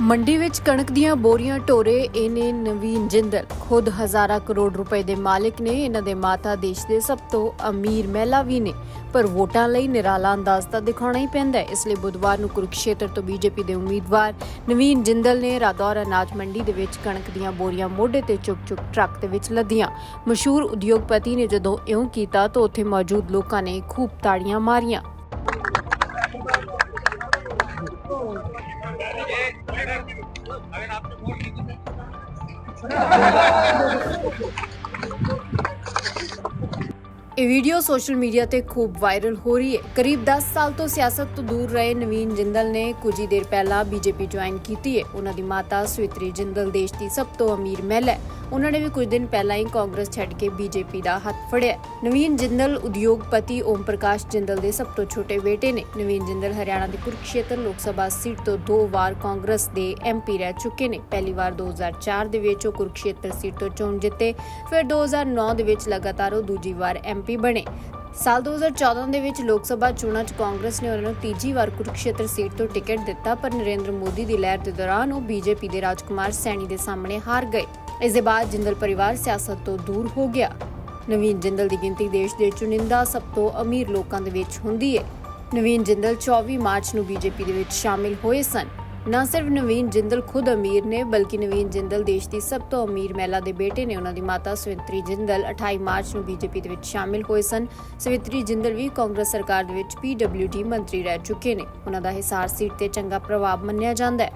ਮੰਡੀ ਵਿੱਚ ਕਣਕ ਦੀਆਂ ਬੋਰੀਆਂ ਢੋਰੇ ਇਹਨੇ ਨਵੀਨ ਜਿੰਦਲ। ਖੁਦ ਹਜ਼ਾਰਾਂ ਕਰੋੜ ਰੁਪਏ ਦੇ ਮਾਲਕ ਨੇ, ਇਹਨਾਂ ਦੇ ਮਾਤਾ ਦੇਸ਼ ਦੇ ਸਭ ਤੋਂ ਅਮੀਰ ਮਹਿਲਾ ਵੀ ਨੇ। ਪਰ ਵੋਟਾਂ ਲਈ ਨਿਰਾਲਾ ਅੰਦਾਜ਼ ਤਾਂ ਦਿਖਾਉਣਾ ਹੀ ਪੈਂਦਾ ਹੈ। ਇਸ ਲਈ ਬੁੱਧਵਾਰ ਨੂੰ ਕੁਰੂਕਸ਼ੇਤਰ ਤੋਂ ਬੀਜੇਪੀ ਦੇ ਉਮੀਦਵਾਰ ਨਵੀਨ ਜਿੰਦਲ ਨੇ ਰਾਦੌਰ ਅਨਾਜ ਮੰਡੀ ਦੇ ਵਿੱਚ ਕਣਕ ਦੀਆਂ ਬੋਰੀਆਂ ਮੋਢੇ ਤੇ ਚੁੱਕ-ਚੁੱਕ ਟਰੱਕ ਦੇ ਵਿੱਚ ਲੱਦੀਆਂ। ਮਸ਼ਹੂਰ ਉਦਯੋਗਪਤੀ ਨੇ ਜਦੋਂ ਇਉਂ ਕੀਤਾ ਤਾਂ ਉੱਥੇ ਮੌਜੂਦ ਲੋਕਾਂ ਨੇ ਖੂਬ ਤਾੜੀਆਂ ਮਾਰੀਆਂ। अगर आपने वोट नहीं ਇਹ ਵੀਡੀਓ ਸੋਸ਼ਲ ਮੀਡੀਆ ਤੇ ਖੂਬ ਵਾਇਰਲ ਹੋ ਰਹੀ ਹੈ। ਕਰੀਬ 10 ਸਾਲ ਤੋਂ ਸਿਆਸਤ ਤੋਂ ਦੂਰ ਰਹੇ ਨਵੀਨ ਜਿੰਦਲ ਨੇ ਕੁਝ ਹੀ ਦੇਰ ਪਹਿਲਾਂ ਬੀਜੇਪੀ ਜੁਆਇਨ ਕੀਤੀ ਹੈ। ਉਹਨਾਂ ਦੀ ਮਾਤਾ ਸਵਿਤਰੀ ਜਿੰਦਲ ਦੇਸ਼ ਦੀ ਸਭ ਤੋਂ ਅਮੀਰ ਮਹਿਲਾ ਹੈ। ਉਹਨਾਂ ਨੇ ਵੀ ਕੁਝ ਦਿਨ ਪਹਿਲਾਂ ਹੀ ਕਾਂਗਰਸ ਛੱਡ ਕੇ ਬੀਜੇਪੀ ਦਾ ਹੱਥ ਫੜਿਆ ਨਵੀਨ ਜਿੰਦਲ ਉਦਯੋਗਪਤੀ ਓਮ ਪ੍ਰਕਾਸ਼ ਜਿੰਦਲ ਦੇ ਸਭ ਤੋਂ ਛੋਟੇ ਬੇਟੇ ਨੇ। ਨਵੀਨ ਜਿੰਦਲ ਹਰਿਆਣਾ ਦੇ ਕੁਰਕਸ਼ੇਤਰ ਲੋਕ ਸਭਾ ਸੀਟ ਤੋਂ ਦੋ ਵਾਰ ਕਾਂਗਰਸ ਦੇ ਐਮਪੀ ਰਹਿ ਚੁੱਕੇ ਨੇ। ਪਹਿਲੀ ਵਾਰ 2004 ਦੇ ਵਿੱਚ ਉਹ ਕੁਰਕਸ਼ੇਤਰ ਸੀਟ ਤੋਂ ਚੋਣ ਜਿੱਤੇ, ਫਿਰ 2009 ਦੇ ਵਿੱਚ ਲਗਾਤਾਰ ਉਹ ਦੂਜੀ ਵਾਰ ਐਮਪੀ ਬਣੇ। ਸਾਲ 2014 ਦੇ ਵਿੱਚ ਲੋਕ ਸਭਾ ਚੋਣਾਂ 'ਚ ਕਾਂਗਰਸ ਨੇ ਉਹਨਾਂ ਨੂੰ ਤੀਜੀ ਵਾਰ ਕੁਰੂਕਸ਼ੇਤਰ ਸੀਟ ਤੋਂ ਟਿਕਟ ਦਿੱਤਾ, ਪਰ ਨਰਿੰਦਰ ਮੋਦੀ ਦੀ ਲਹਿਰ ਦੇ ਦੌਰਾਨ ਉਹ ਬੀਜੇਪੀ ਦੇ ਰਾਜਕੁਮਾਰ ਸੈਣੀ ਦੇ ਸਾਹਮਣੇ ਹਾਰ ਗਏ। ਇਸ ਦੇ ਬਾਅਦ ਜਿੰਦਲ ਪਰਿਵਾਰ ਸਿਆਸਤ ਤੋਂ ਦੂਰ ਹੋ ਗਿਆ। ਨਵੀਨ ਜਿੰਦਲ ਦੀ ਗਿਣਤੀ ਦੇਸ਼ ਦੇ ਚੁਣਿੰਦਾ ਸਭ ਤੋਂ ਅਮੀਰ ਲੋਕਾਂ ਦੇ ਵਿੱਚ ਹੁੰਦੀ ਹੈ ਨਵੀਨ ਜਿੰਦਲ 24 ਮਾਰਚ ਨੂੰ ਬੀਜੇਪੀ ਦੇ ਵਿੱਚ ਸ਼ਾਮਿਲ ਹੋਏ ਸਨ। ਨਾ ਸਿਰਫ ਨਵੀਨ ਜਿੰਦਲ ਖੁਦ ਅਮੀਰ ਨੇ, ਬਲਕਿ ਨਵੀਨ ਜਿੰਦਲ ਦੇਸ਼ ਦੀ ਸਭ ਤੋਂ ਅਮੀਰ ਮਹਿਲਾ ਦੇ ਬੇਟੇ ਨੇ। ਉਹਨਾਂ ਦੀ ਮਾਤਾ ਸਵਿੰਤਰੀ ਜਿੰਦਲ 28 ਮਾਰਚ ਨੂੰ ਬੀਜੇਪੀ ਦੇ ਵਿੱਚ ਸ਼ਾਮਿਲ ਹੋਏ ਸਨ। ਸਵਿਤਰੀ ਜਿੰਦਲ ਵੀ ਕਾਂਗਰਸ ਸਰਕਾਰ ਦੇ ਵਿੱਚ ਪੀਡਬਲਯੂਡੀ ਮੰਤਰੀ ਰਹਿ ਚੁੱਕੇ ਨੇ। ਉਹਨਾਂ ਦਾ ਹਿਸਾਰ ਸੀਟ ਤੇ ਚੰਗਾ ਪ੍ਰਭਾਵ ਮੰਨਿਆ ਜਾਂਦਾ ਹੈ।